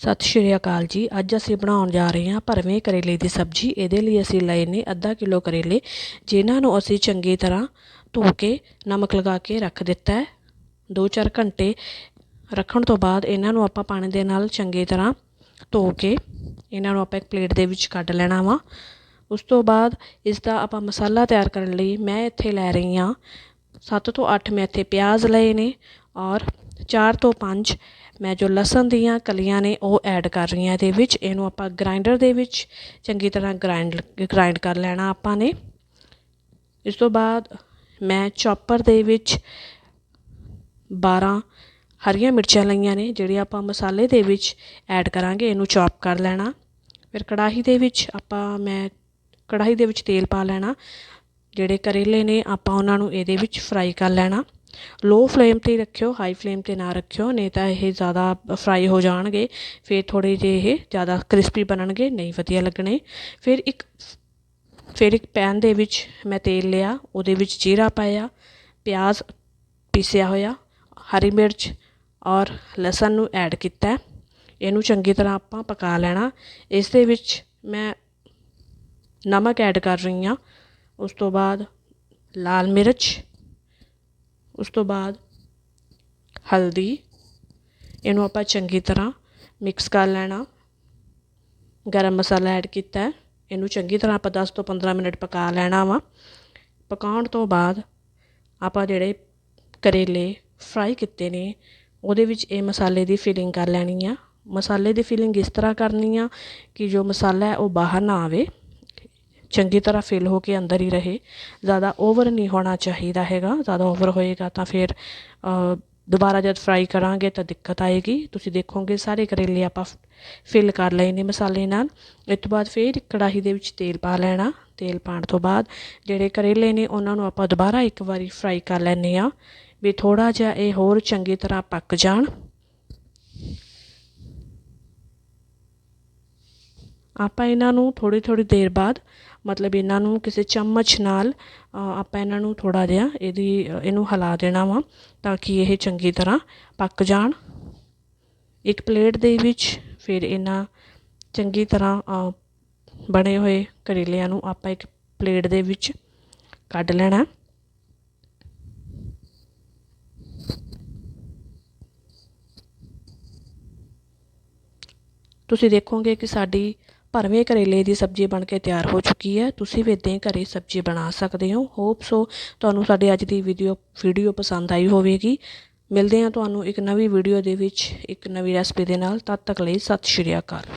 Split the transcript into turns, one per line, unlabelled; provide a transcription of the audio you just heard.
ਸਤਿ ਸ਼੍ਰੀ ਅਕਾਲ ਜੀ। ਅੱਜ ਅਸੀਂ ਬਣਾਉਣ ਜਾ ਰਹੇ ਹਾਂ ਭਰਵੇਂ ਕਰੇਲੇ ਦੀ ਸਬਜ਼ੀ। ਇਹਦੇ ਲਈ ਅਸੀਂ ਲਏ ਨੇ ਅੱਧਾ ਕਿਲੋ ਕਰੇਲੇ, ਜਿਨ੍ਹਾਂ ਨੂੰ ਅਸੀਂ ਚੰਗੀ ਤਰ੍ਹਾਂ ਧੋ ਕੇ ਨਮਕ ਲਗਾ ਕੇ ਰੱਖ ਦਿੱਤਾ ਹੈ। 2-4 ਘੰਟੇ ਰੱਖਣ ਤੋਂ ਬਾਅਦ ਇਹਨਾਂ ਨੂੰ ਆਪਾਂ ਪਾਣੀ ਦੇ ਨਾਲ ਚੰਗੀ ਤਰ੍ਹਾਂ ਧੋ ਕੇ ਇਹਨਾਂ ਨੂੰ ਆਪਾਂ ਇੱਕ ਪਲੇਟ ਦੇ ਵਿੱਚ ਕੱਢ ਲੈਣਾ ਵਾ। ਉਸ ਤੋਂ ਬਾਅਦ ਇਸ ਦਾ ਆਪਾਂ ਮਸਾਲਾ ਤਿਆਰ ਕਰਨ ਲਈ ਮੈਂ ਇੱਥੇ ਲੈ ਰਹੀ ਹਾਂ। 7 ਤੋਂ 8 ਮੈਂ ਇੱਥੇ ਪਿਆਜ਼ ਲਏ ਨੇ ਔਰ ਚਾਰ ਤੋਂ ਪੰਜ। ਮੈਂ ਜੋ ਲਸਣ ਦੀਆਂ ਕਲੀਆਂ ਨੇ ਉਹ ਐਡ ਕਰ ਰਹੀ ਹਾਂ ਇਹਦੇ ਵਿੱਚ। ਇਹਨੂੰ ਆਪਾਂ ਗ੍ਰਾਈਂਡਰ ਦੇ ਵਿੱਚ ਚੰਗੀ ਤਰ੍ਹਾਂ ਗ੍ਰਾਈਂਡ ਗ੍ਰਾਈਂਡ ਕਰ ਲੈਣਾ ਆਪਾਂ ਨੇ। ਇਸ ਤੋਂ ਬਾਅਦ ਮੈਂ ਚੌਪਰ ਦੇ ਵਿੱਚ 12 ਹਰੀਆਂ ਮਿਰਚਾਂ ਲਈਆਂ ਨੇ, ਜਿਹੜੀਆਂ ਆਪਾਂ ਮਸਾਲੇ ਦੇ ਵਿੱਚ ਐਡ ਕਰਾਂਗੇ। ਇਹਨੂੰ ਚੌਪ ਕਰ ਲੈਣਾ। ਫਿਰ ਕੜਾਹੀ ਦੇ ਵਿੱਚ ਆਪਾਂ, ਮੈਂ ਕੜਾਹੀ ਦੇ ਵਿੱਚ ਤੇਲ ਪਾ ਲੈਣਾ। ਜਿਹੜੇ ਕਰੇਲੇ ਨੇ, ਆਪਾਂ ਉਹਨਾਂ ਨੂੰ ਇਹਦੇ ਵਿੱਚ ਫਰਾਈ ਕਰ ਲੈਣਾ। ਲੋ ਫਲੇਮ 'ਤੇ ਰੱਖਿਓ, ਹਾਈ ਫਲੇਮ 'ਤੇ ਨਾ ਰੱਖਿਓ, ਨਹੀਂ ਤਾਂ ਇਹ ਜ਼ਿਆਦਾ ਫਰਾਈ ਹੋ ਜਾਣਗੇ, ਫਿਰ ਥੋੜ੍ਹੇ ਜਿਹੇ ਇਹ ਜ਼ਿਆਦਾ ਕ੍ਰਿਸਪੀ ਬਣਨਗੇ, ਨਹੀਂ ਵਧੀਆ ਲੱਗਣੇ। ਫਿਰ ਇੱਕ ਫਿਰ ਇੱਕ ਪੈਨ ਦੇ ਵਿੱਚ ਮੈਂ ਤੇਲ ਲਿਆ, ਉਹਦੇ ਵਿੱਚ ਜੀਰਾ ਪਾਇਆ, ਪਿਆਜ਼ ਪੀਸਿਆ ਹੋਇਆ, ਹਰੀ ਮਿਰਚ ਔਰ ਲਸਣ ਨੂੰ ਐਡ ਕੀਤਾ। ਇਹਨੂੰ ਚੰਗੀ ਤਰ੍ਹਾਂ ਆਪਾਂ ਪਕਾ ਲੈਣਾ। ਇਸ ਦੇ ਵਿੱਚ ਮੈਂ ਨਮਕ ਐਡ ਕਰ ਰਹੀ ਹਾਂ। ਉਸ ਤੋਂ ਬਾਅਦ ਲਾਲ ਮਿਰਚ ਉਸ ਤੋਂ ਬਾਅਦ ਹਲਦੀ, ਇਹਨੂੰ ਆਪਾਂ ਚੰਗੀ ਤਰ੍ਹਾਂ ਮਿਕਸ ਕਰ ਲੈਣਾ। ਗਰਮ ਮਸਾਲਾ ਐਡ ਕੀਤਾ ਇਹਨੂੰ ਚੰਗੀ ਤਰ੍ਹਾਂ ਆਪਾਂ 10 ਤੋਂ 15 ਮਿੰਟ ਪਕਾ ਲੈਣਾ ਵਾ। ਪਕਾਉਣ ਤੋਂ ਬਾਅਦ ਆਪਾਂ ਜਿਹੜੇ ਕਰੇਲੇ ਫਰਾਈ ਕੀਤੇ ਨੇ, ਉਹਦੇ ਵਿੱਚ ਇਹ ਮਸਾਲੇ ਦੀ ਫਿਲਿੰਗ ਕਰ ਲੈਣੀ ਆ। ਮਸਾਲੇ ਦੀ ਫਿਲਿੰਗ ਇਸ ਤਰ੍ਹਾਂ ਕਰਨੀ ਆ ਕਿ ਜੋ ਮਸਾਲਾ ਹੈ ਉਹ ਬਾਹਰ ਨਾ ਆਵੇ। ਚੰਗੀ ਤਰ੍ਹਾਂ ਫਿਲ ਹੋ ਕੇ ਅੰਦਰ ਹੀ ਰਹੇ। ਜ਼ਿਆਦਾ ਓਵਰ ਨਹੀਂ ਹੋਣਾ ਚਾਹੀਦਾ ਹੈਗਾ। ਜ਼ਿਆਦਾ ਓਵਰ ਹੋਏਗਾ ਤਾਂ ਫਿਰ ਦੁਬਾਰਾ ਜਦ ਫਰਾਈ ਕਰਾਂਗੇ ਤਾਂ ਦਿੱਕਤ ਆਏਗੀ। ਤੁਸੀਂ ਦੇਖੋਗੇ ਸਾਰੇ ਕਰੇਲੇ ਆਪਾਂ ਫਿਲ ਕਰ ਲਏ ਨੇ ਮਸਾਲੇ ਨਾਲ। ਇਸ ਤੋਂ ਬਾਅਦ ਫਿਰ ਕੜਾਹੀ ਦੇ ਵਿੱਚ ਤੇਲ ਪਾ ਲੈਣਾ। ਤੇਲ ਪਾਣ ਤੋਂ ਬਾਅਦ ਜਿਹੜੇ ਕਰੇਲੇ ਨੇ, ਉਹਨਾਂ ਨੂੰ ਆਪਾਂ ਦੁਬਾਰਾ ਇੱਕ ਵਾਰੀ ਫਰਾਈ ਕਰ ਲੈਣੇ ਆ ਵੀ ਥੋੜਾ ਜਿਹਾ ਇਹ ਹੋਰ ਚੰਗੀ ਤਰ੍ਹਾਂ ਪੱਕ ਜਾਣ। ਆਪਾਂ ਇਹਨਾਂ ਨੂੰ ਥੋੜ੍ਹੀ ਥੋੜ੍ਹੀ ਦੇਰ ਬਾਅਦ, ਮਤਲਬ ਇਹਨਾਂ ਨੂੰ ਕਿਸੇ ਚਮਚ ਨਾਲ ਆਪਾਂ ਇਹਨਾਂ ਨੂੰ ਥੋੜ੍ਹਾ ਜਿਹਾ ਇਹਦੀ, ਇਹਨੂੰ ਹਿਲਾ ਦੇਣਾ ਵਾ ਤਾਂ ਕਿ ਇਹ ਚੰਗੀ ਤਰ੍ਹਾਂ ਪੱਕ ਜਾਣ। ਇੱਕ ਪਲੇਟ ਦੇ ਵਿੱਚ ਫਿਰ ਇਹਨਾਂ ਚੰਗੀ ਤਰ੍ਹਾਂ ਬਣੇ ਹੋਏ ਕਰੇਲਿਆਂ ਨੂੰ ਆਪਾਂ ਇੱਕ ਪਲੇਟ ਦੇ ਵਿੱਚ ਕੱਢ ਲੈਣਾ। ਤੁਸੀਂ ਦੇਖੋਗੇ ਕਿ ਸਾਡੀ ਭਰਵੇਂ ਕਰੇਲੇ ਦੀ ਸਬਜ਼ੀ ਬਣ ਕੇ ਤਿਆਰ ਹੋ ਚੁੱਕੀ ਹੈ। ਤੁਸੀਂ ਵੀ ਇਦਾਂ ਹੀ ਘਰੇ ਸਬਜ਼ੀ ਬਣਾ ਸਕਦੇ ਹੋ। ਹੋਪ ਸੋ ਤੁਹਾਨੂੰ ਸਾਡੀ ਅੱਜ ਦੀ ਵੀਡੀਓ ਵੀਡੀਓ ਪਸੰਦ ਆਈ ਹੋਵੇਗੀ। ਮਿਲਦੇ ਹਾਂ ਤੁਹਾਨੂੰ ਇੱਕ ਨਵੀਂ ਵੀਡੀਓ ਦੇ ਵਿੱਚ, ਇੱਕ ਨਵੀਂ ਰੈਸਪੀ ਦੇ ਨਾਲ। ਤਦ ਤੱਕ ਲਈ ਸਤਿ ਸ਼੍ਰੀ ਅਕਾਲ।